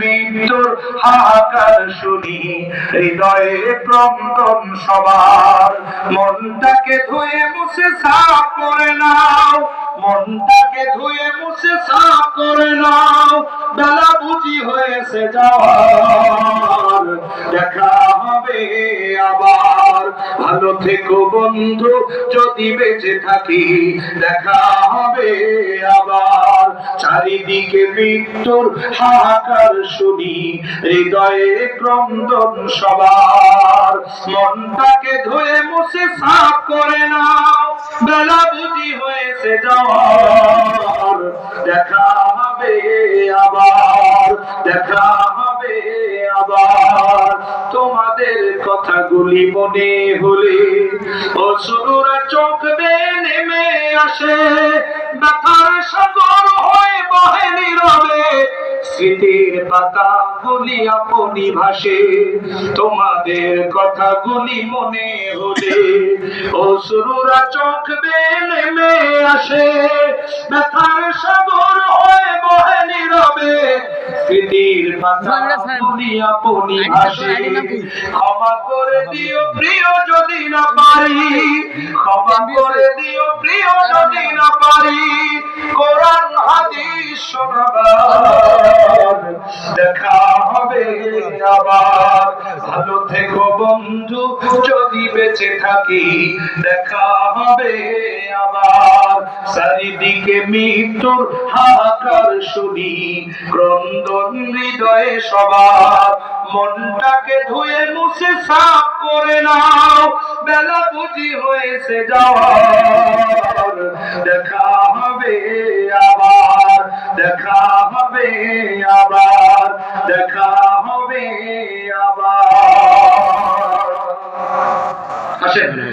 মৃত্যুর হাহাকার শুনি। হৃদয়ে ক্রন্দন সবার। মনটাকে ধুয়ে মুছে সাফ করে নাও। মনটাকে ধুয়ে মুছে সাফ করে নাও। বেলা বুঝি হয়েছে যাওয়ার দেখা হবে আবার। ভালো থেকো বন্ধু, যদি বেঁচে থাকি, দেখা হবে আবার। চারিদিকে মৃত্যুর হাহাকার শুনি, হৃদয়ে ক্রন্দন সবার। মনটাকে ধুয়ে মুছে সাফ করে নাও, বেলা বুঝি হয়েছে যাওয়ার দেখা হবে আবার, দেখা তোমাদের কথাগুলি মনে হলে অসুরা চোখ বেয়ে নেমে আসে। ব্যথার সাগর হয়ে বহে নীরবে। স্মৃতির পাতা গুলি আপনি ভাসে। তোমাদের কথাগুলি মনে হলে অসুরা চোখ বেয়ে নেমে আসে। ব্যথার সাগর হয়ে বহে নীরবে স্মৃতির পাতা আপনি ভাসে ক্ষমা করে দিও প্রিয় যদি না পারি। ক্ষমা করে দিও প্রিয় যদি না পারি। কোরআন হাদিস শোনাবার। দেখা হবে আবার। ভালো থেকো বন্ধু যদি বেঁচে থাকি দেখা হবে আবার। চারিদিকে মৃত্যুর হাহাকার শুনি, ক্রন্দন হৃদয়ে সবার মনটাকে ধুয়ে মুছে সাফ করে নাও, বেলা বুঝি হয়েছে যাওয়ার। দেখা হবে আবার, দেখা হবে আবার, দেখা হবে আবার। আসেন।